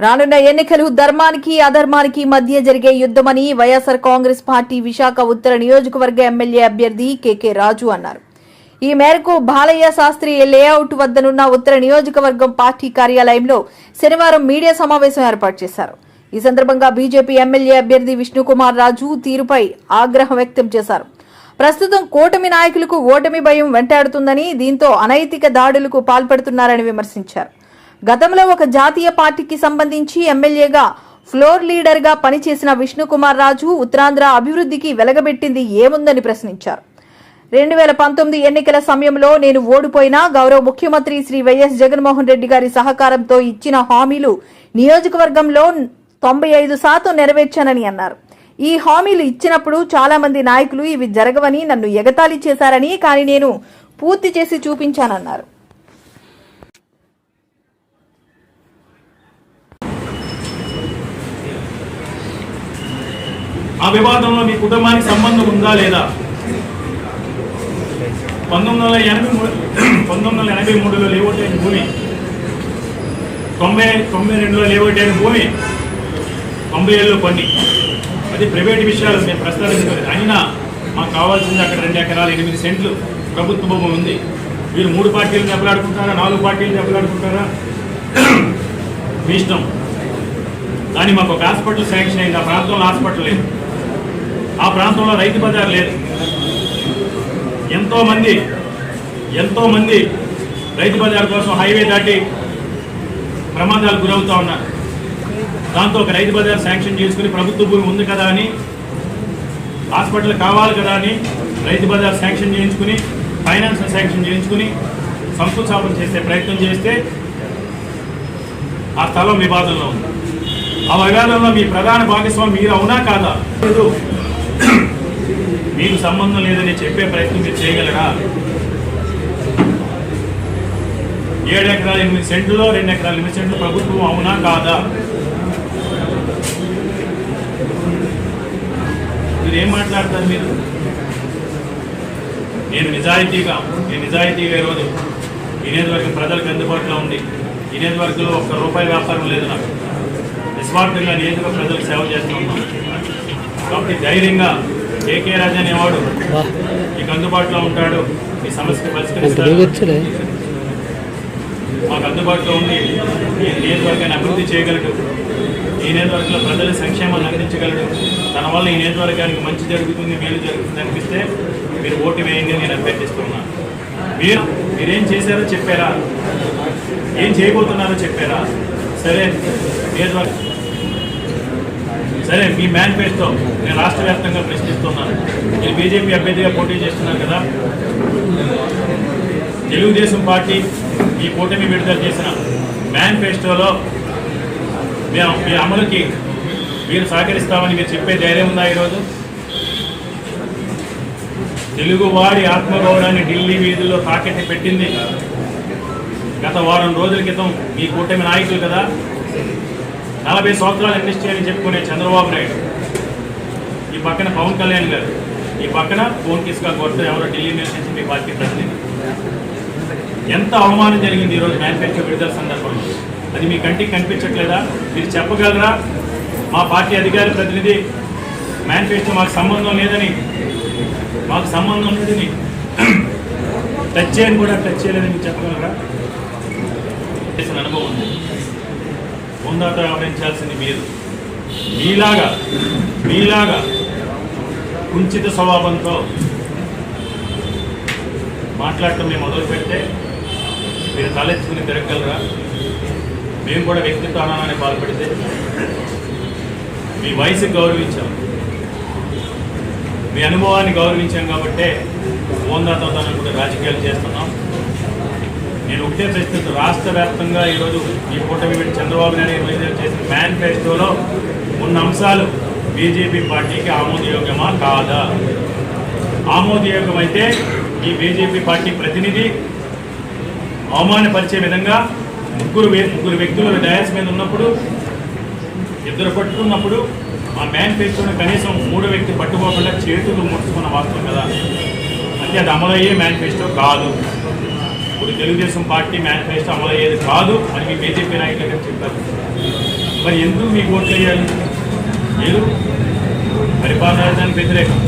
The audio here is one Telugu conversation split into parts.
రానున్న ఎన్నికలు ధర్మానికి అధర్మానికి మధ్య జరిగే యుద్ధమని వైఎస్ఆర్ కాంగ్రెస్ పార్టీ విశాఖ ఉత్తర నియోజకవర్గ ఎమ్మెల్యే అభ్యర్థి కెకే రాజు అన్నారు. ఈ మేరకు బాలయ్య శాస్త్రి లేఅవుట్ వద్దనున్న ఉత్తర నియోజకవర్గం పార్టీ కార్యాలయంలో శనివారం మీడియా సమావేశం ఏర్పాటు చేశారు. ఈ సందర్భంగా బీజేపీ ఎమ్మెల్యే అభ్యర్థి విష్ణుకుమార్ రాజు తీరుపై ఆగ్రహం వ్యక్తం చేశారు. ప్రస్తుతం కూటమి నాయకులకు ఓటమి భయం వెంటాడుతుందని దీంతో అనైతిక దాడులకు పాల్పడుతున్నారని విమర్శించారు. గతంలో ఒక జాతీయ పార్టీకి సంబంధించి ఎమ్మెల్యేగా ఫ్లోర్ లీడర్గా పనిచేసిన విష్ణుకుమార్ రాజు ఉత్తరాంధ్ర అభివృద్ధికి వెలగబెట్టింది ఏముందని ప్రశ్నించారు. రెండు వేల పంతొమ్మిది ఎన్నికల సమయంలో నేను ఓడిపోయినా గౌరవ ముఖ్యమంత్రి శ్రీ వైఎస్ జగన్మోహన్ రెడ్డి గారి సహకారంతో ఇచ్చిన హామీలు నియోజకవర్గంలో తొంభై ఐదు శాతం నెరవేర్చానని అన్నారు. ఈ హామీలు ఇచ్చినప్పుడు చాలా మంది నాయకులు ఇవి జరగవని నన్ను ఎగతాళి చేశారని కానీ నేను పూర్తి చేసి చూపించానన్నారు. ఆ వివాదంలో మీ కుటుంబానికి సంబంధం ఉందా లేదా? పంతొమ్మిది వందల ఎనభై మూడు పంతొమ్మిది వందల ఎనభై మూడులో లేవటైన భూమి. తొంభై తొంభై రెండులో లేవటైన భూమి తొంభై ఏళ్ళలో కొన్ని అది ప్రైవేట్ విషయాలు మేము ప్రస్తావించలేదు. అయినా మాకు కావాల్సింది అక్కడ రెండు ఎకరాలు ఎనిమిది సెంట్లు ప్రభుత్వ భూమి ఉంది. మీరు మూడు పార్టీలు దెబ్బలాడుకుంటారా? నాలుగు పార్టీలు దెబ్బలాడుకుంటారా? మీ ఇష్టం. కానీ మాకు ఒక హాస్పిటల్ శాంక్షన్ అయింది. ఆ ప్రాంతంలో హాస్పిటల్ లేదు. ఆ ప్రాంతంలో రైతు బజార్ లేదు. ఎంతోమంది ఎంతోమంది రైతు బజార్ కోసం హైవే దాటి ప్రమాదాలు గురవుతూ ఉన్నారు. దాంతో ఒక రైతు బజార్ శాంక్షన్ చేసుకుని ప్రభుత్వ భూమి ఉంది కదా అని హాస్పిటల్ కావాలి కదా అని రైతు బజార్ శాంక్షన్ చేయించుకుని ఫైనాన్స్ శాంక్షన్ చేయించుకుని సంస్థాపన చేసే ప్రయత్నం చేస్తే ఆ స్థలం వివాదంలో ఉంది. ఆ వివాదంలో మీ ప్రధాన భాగస్వామి మీరు అవునా కాదా? లేదు. మీకు సంబంధం లేదని చెప్పే ప్రయత్నం మీరు చేయగలరా? ఏడు ఎకరాల ఎనిమిది సెంట్లో రెండు ఎకరాల ఎనిమిది సెంట్లు ప్రభుత్వం అవునా కాదా? మీరు ఏం మాట్లాడతారు మీరు? నేను నిజాయితీగా నేను నిజాయితీగా ఈరోజు ఈ నియోజకవర్గం ప్రజలకు అందుబాటులో ఉంది ఈ నియోజకవర్గంలో ఒక్క రూపాయి వ్యాపారం లేదు నాకు. నిస్వార్థంగా నియోజకవర్గ ప్రజలకు సేవ చేస్తున్నాను. కాబట్టి ధైర్యంగా కేకే రాజు అనేవాడు మీకు అందుబాటులో ఉంటాడు మీ సమస్య పరిష్కరిస్తాడు. మాకు అందుబాటులో ఉండి ఈ నియోజకవర్గాన్ని అభివృద్ధి చేయగలడు. ఈ నియోజకవర్గంలో ప్రజల సంక్షేమాన్ని అందించగలడు. తన వల్ల ఈ నియోజకవర్గానికి మంచి జరుగుతుంది మేలు జరుగుతుంది అనిపిస్తే మీరు ఓటు వేయండి నేను అభ్యర్థిస్తున్నాను మీరు మీరేం చేశారో చెప్పారా? ఏం చేయబోతున్నారో చెప్పారా? సరే నియోజకవర్గం సరే మీ మేనిఫెస్టో నేను రాష్ట్ర వ్యాప్తంగా ప్రశ్నిస్తున్నాను. మీరు బీజేపీ అభ్యర్థిగా పోటీ చేస్తున్నారు కదా. తెలుగుదేశం పార్టీ ఈ కూటమి విడుదల చేసిన మేనిఫెస్టోలో మేము మీ అమలుకి మీరు సహకరిస్తామని మీరు చెప్పే ధైర్యం ఉందా ఈరోజు? తెలుగువాడి ఆత్మగౌరవాన్ని ఢిల్లీ వీధుల్లో తాకెట్టి పెట్టింది గత వారం రోజుల క్రితం మీ కూటమి నాయకులు కదా. నలభై సంవత్సరాలు ఇండస్ట్రీ అని చెప్పుకునే చంద్రబాబు నాయుడు ఈ పక్కన పవన్ కళ్యాణ్ గారు ఈ పక్కన ఫోన్ కిస్కా కొత్త ఎవరో ఢిల్లీ నుంచి మీ పార్టీ ప్రతినిధి. ఎంత అవమానం జరిగింది ఈరోజు మ్యానుఫ్యాక్చర్ విడుదల సందర్భంలో? అది మీ కంటికి కనిపించట్లేదా? మీరు చెప్పగలరా? మా పార్టీ అధికార ప్రతినిధి మేనిఫెస్టో మాకు సంబంధం లేదని మాకు సంబంధం లేదని టచ్ చేయని కూడా టచ్ చేయలేదని మీరు చెప్పగలరా? చేసిన అనుభవం ఉంది. ముందాతో వ్యవహరించాల్సింది మీరు. మీలాగా మీలాగా కుంచిత స్వభావంతో మాట్లాడటం మేము మొదలు మీరు తలెత్తుకుని తిరగలరా మేము కూడా వ్యక్తిత్వ అనాన్ని పాల్పడితే మీ వయసు గౌరవించాం. మీ అనుభవాన్ని గౌరవించాం కాబట్టే ఓందాతోతనం కూడా రాజకీయాలు చేస్తున్నాం. నేను ఒకటే ప్రశ్నిస్తాను రాష్ట్ర వ్యాప్తంగా ఈరోజు ఈ కూటమి చంద్రబాబు నాయుడు విడుదల చేసిన మేనిఫెస్టోలో ఉన్న అంశాలు బీజేపీ పార్టీకి ఆమోదయోగ్యమా కాదా? ఆమోదయోగ్యమైతే ఈ బీజేపీ పార్టీ ప్రతినిధి అవమానపరిచే విధంగా ముగ్గురు ముగ్గురు వ్యక్తులు డయాస్ మీద ఉన్నప్పుడు ఇద్దరు పట్టుకున్నప్పుడు ఆ మేనిఫెస్టోని కనీసం మూడో వ్యక్తి పట్టుకోకుండా చేతులు ముట్టుకున్న వాస్తవం కదా. అంటే అది అమలయ్యే మేనిఫెస్టో కాదు. ఇప్పుడు తెలుగుదేశం పార్టీ మేనిఫెస్టో అమలయ్యేది కాదు అని మీ బీజేపీ నాయకులు చెప్పారు? మరి ఎందుకు మీకు ఓట్లు వేయాలి? మీరు పరిపాలన రాజధానికి వ్యతిరేకం.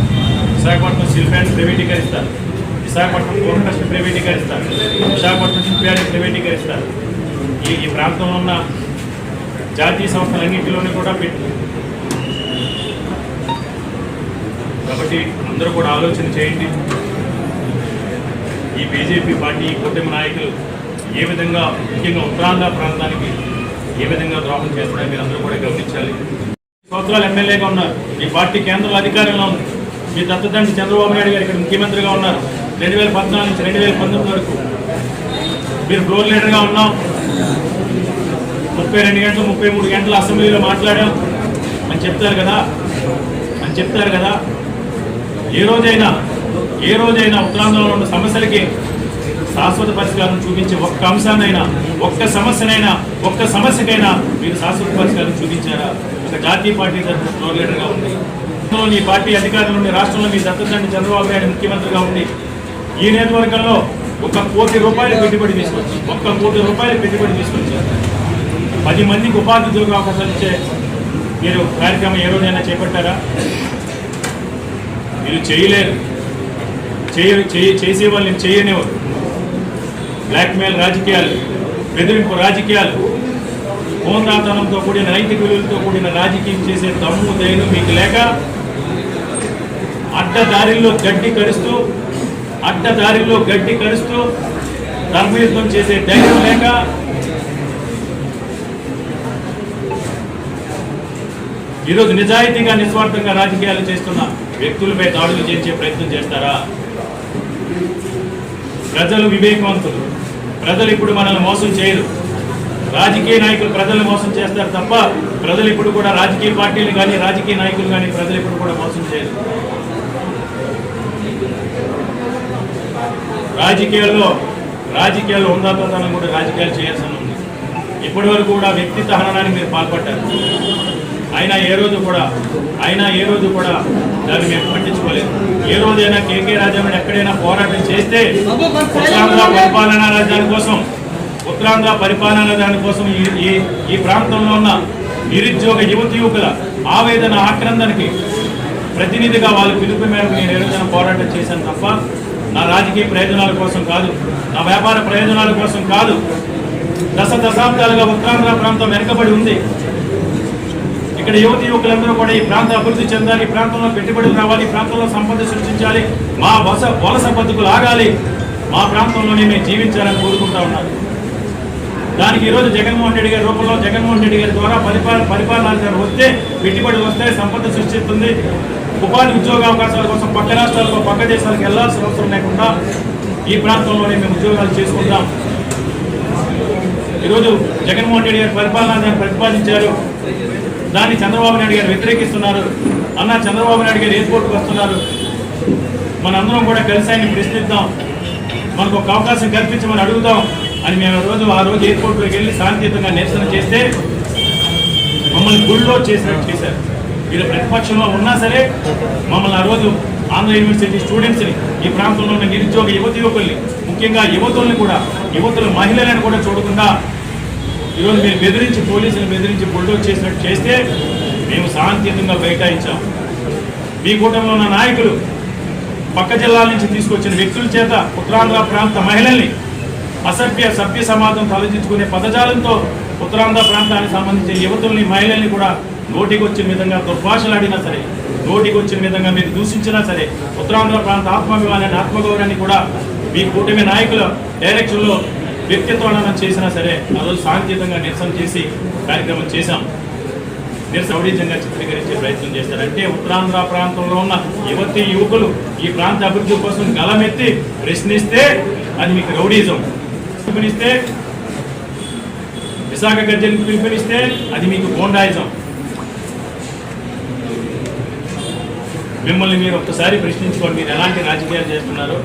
విశాఖపట్నం శిల్పాన్ని ప్రైవేటీకరిస్తారు. విశాఖపట్నం పోర్ట్ ప్రైవేటీకరిస్తారు. విశాఖపట్నం శిల్పాన్ని ప్రైవేటీకరిస్తారు. ఈ ఈ ప్రాంతంలో ఉన్న జాతీయ సంస్థలన్నింటిలోనే కూడా పెట్టి కాబట్టి అందరూ కూడా ఆలోచన చేయండి. ఈ బీజేపీ పార్టీ ఈ కూటమి నాయకులు ఏ విధంగా ముఖ్యంగా ఉత్తరాంధ్ర ప్రాంతానికి ఏ విధంగా ద్రోహం చేస్తున్నారో మీరు అందరూ కూడా గమనించాలి. సంవత్సరాలు ఎమ్మెల్యేగా ఉన్నారు. ఈ పార్టీ కేంద్రంలో అధికారంలో ఉంది. మీ దత్తతండ్రి చంద్రబాబు నాయుడు గారు ఇక్కడ ముఖ్యమంత్రిగా ఉన్నారు. రెండు వేల పద్నాలుగు నుంచి రెండు వేల పంతొమ్మిది వరకు మీరు ఫ్లోర్ లీడర్గా ఉన్నాం. ముప్పై రెండు గంటలు ముప్పై మూడు గంటలు అసెంబ్లీలో మాట్లాడాం. అని చెప్తారు కదా. అని చెప్తారు కదా. ఏ రోజైనా ఏ రోజైనా ఉత్తరాంధ్రలో ఉన్న సమస్యలకి శాశ్వత పరిష్కారం చూపించే ఒక్క అంశాన్నైనా ఒక్క సమస్యనైనా ఒక్క సమస్యకైనా మీరు శాశ్వత పరిష్కారం చూపించారా? ఒక జాతీయ పార్టీ తరఫున ఫ్లోర్ లీడర్గా ఉంది ఈ పార్టీ అధికారంలో రాష్ట్రంలో మీ దత్తతండ్రి చంద్రబాబు నాయుడు ముఖ్యమంత్రిగా ఉండి ఈ నియోజకవర్గంలో ఒక కోటి రూపాయలు పెట్టుబడి తీసుకొచ్చి ఒక్క కోటి రూపాయలు పెట్టుబడి తీసుకొచ్చారు పది మందికి ఉపాధి ఉద్యోగ అవకాశాలు ఇచ్చే మీరు కార్యక్రమం ఏ రోజైనా చేపట్టారా? మీరు చేయలేరు. చేయ చేసే వాళ్ళని చేయనివ్వరు. బ్లాక్మెయిల్ రాజకీయాలు బెదిరింపు రాజకీయాలు హోందాతనంతో కూడిన నైతిక విలువలతో కూడిన రాజకీయం చేసే తమ్ము ధైర్యం మీకు లేక అడ్డదారిలో గడ్డి కరుస్తూ అడ్డదారిలో గడ్డి కరుస్తూ ధర్మయుద్ధం చేసే ధైర్యం లేక ఈరోజు నిజాయితీగా నిస్వార్థంగా రాజకీయాలు చేస్తున్న వ్యక్తులపై దాడులు చేసే ప్రయత్నం చేస్తారా? ప్రజలు వివేకవంతులు. ప్రజలు ఇప్పుడు మనల్ని మోసం చేయరు. రాజకీయ నాయకులు ప్రజల్ని మోసం చేస్తారు తప్ప ప్రజలు ఇప్పుడు కూడా రాజకీయ పార్టీలు కానీ రాజకీయ నాయకులు కానీ ప్రజలు ఇప్పుడు కూడా మోసం చేయరు. రాజకీయాల్లో రాజకీయాల్లో ఉందాతనం కూడా రాజకీయాలు చేయాల్సి ఉంది. ఇప్పటి వరకు కూడా వ్యక్తిత్వ హననానికి మీరు పాల్పడ్డారు. అయినా ఏ రోజు కూడా అయినా ఏ రోజు కూడా దాన్ని మేము పట్టించుకోలేదు. ఏ రోజైనా కేకే రాజామణి ఎక్కడైనా పోరాటం చేస్తే ఉత్తరాంధ్ర పరిపాలనా రాజ్యాని కోసం ఉత్తరాంధ్ర పరిపాలనా రాజధాని కోసం ఈ ఈ ప్రాంతంలో ఉన్న నిరుద్యోగ యువతి యువకుల ఆవేదన ఆక్రందనకి ప్రతినిధిగా వాళ్ళ పిలుపు మేరకు నేను ఏ పోరాటం చేశాను తప్ప నా రాజకీయ ప్రయోజనాల కోసం కాదు నా వ్యాపార ప్రయోజనాల కోసం కాదు దశ దశాబ్దాలుగా ఉత్తరాంధ్ర ప్రాంతం వెనుకబడి ఉంది. ఇక్కడ యువతి యువకులందరూ కూడా ఈ ప్రాంతం అభివృద్ధి చెందాలి ఈ ప్రాంతంలో పెట్టుబడులు రావాలి ఈ ప్రాంతంలో సంపద సృష్టించాలి మా వలస వలస బతుకులు ఆగాలి మా ప్రాంతంలోనే మేము జీవించాలని కోరుకుంటా ఉన్నారు దానికి ఈరోజు జగన్మోహన్ రెడ్డి గారి రూపంలో జగన్మోహన్ రెడ్డి గారి ద్వారా పరిపాలన పరిపాలన వస్తే పెట్టుబడులు వస్తాయి సంపద సృష్టిస్తుంది. ఉపాధి ఉద్యోగ అవకాశాల కోసం పక్క రాష్ట్రాలకు పక్క దేశాలకు వెళ్ళాల్సిన అవసరం లేకుండా ఈ ప్రాంతంలోనే మేము ఉద్యోగాలు చేసుకుంటాం. ఈరోజు జగన్మోహన్ రెడ్డి గారు పరిపాలన ప్రతిపాదించారు దాన్ని చంద్రబాబు నాయుడు గారు వ్యతిరేకిస్తున్నారు. అన్న చంద్రబాబు నాయుడు గారు ఎయిర్పోర్ట్కి వస్తున్నారు. మనందరం కూడా కలిసి ఆయన్ని ప్రశ్నిద్దాం. మనకు ఒక అవకాశం కల్పించమని అడుగుదాం అని మేము ఆ రోజు ఆ రోజు ఎయిర్పోర్ట్లోకి వెళ్ళి శాంతియుతంగా నిరసన చేస్తే మమ్మల్ని గుళ్ళో చేసినట్టు చేశారు. వీళ్ళు ప్రతిపక్షంలో ఉన్నా సరే మమ్మల్ని ఆ రోజు ఆంధ్ర యూనివర్సిటీ స్టూడెంట్స్ని ఈ ప్రాంతంలో ఉన్న నిరుద్యోగ యువతి యువకుల్ని ముఖ్యంగా యువతుల్ని కూడా యువతుల మహిళలను కూడా చూడకుండా ఈరోజు మీరు బెదిరించి పోలీసులు బెదిరించి బుల్డోజ్ చేసినట్టు చేస్తే మేము శాంతియుతంగా బైఠాయించాం. మీ కూటమిలో ఉన్న నాయకులు పక్క జిల్లాల నుంచి తీసుకొచ్చిన వ్యక్తుల చేత ఉత్తరాంధ్ర ప్రాంత మహిళల్ని అసభ్య సభ్య సమాజం తలదించుకునే పదజాలంతో ఉత్తరాంధ్ర ప్రాంతానికి సంబంధించిన యువతుల్ని మహిళల్ని కూడా నోటికి వచ్చిన విధంగా దుర్భాషలాడినా సరే నోటికి వచ్చిన విధంగా మీరు దూషించినా సరే ఉత్తరాంధ్ర ప్రాంత ఆత్మాభిమానాన్ని ఆత్మగౌరవాన్ని కూడా మీ కూటమి నాయకుల డైరెక్షన్లో వ్యక్తిత్వాన్ని చేసినా సరే ఆ రోజు శాంతియుతంగా నిరసన చేసి కార్యక్రమం చేశాం. మీరు సౌడీజంగా చిత్రీకరించే ప్రయత్నం చేస్తారంటే ఉత్తరాంధ్ర ప్రాంతంలో ఉన్న యువతి యువకులు ఈ ప్రాంత అభివృద్ధి కోసం గలమెత్తి ప్రశ్నిస్తే అది మీకు రౌడీజం. పిలుపునిస్తే విశాఖ గర్జన్ పిలుపునిస్తే అది మీకు గోండాయిజం మిమ్మల్ని మీరు ఒక్కసారి ప్రశ్నించుకోండి మీరు ఎలాంటి రాజకీయాలు చేస్తున్నారు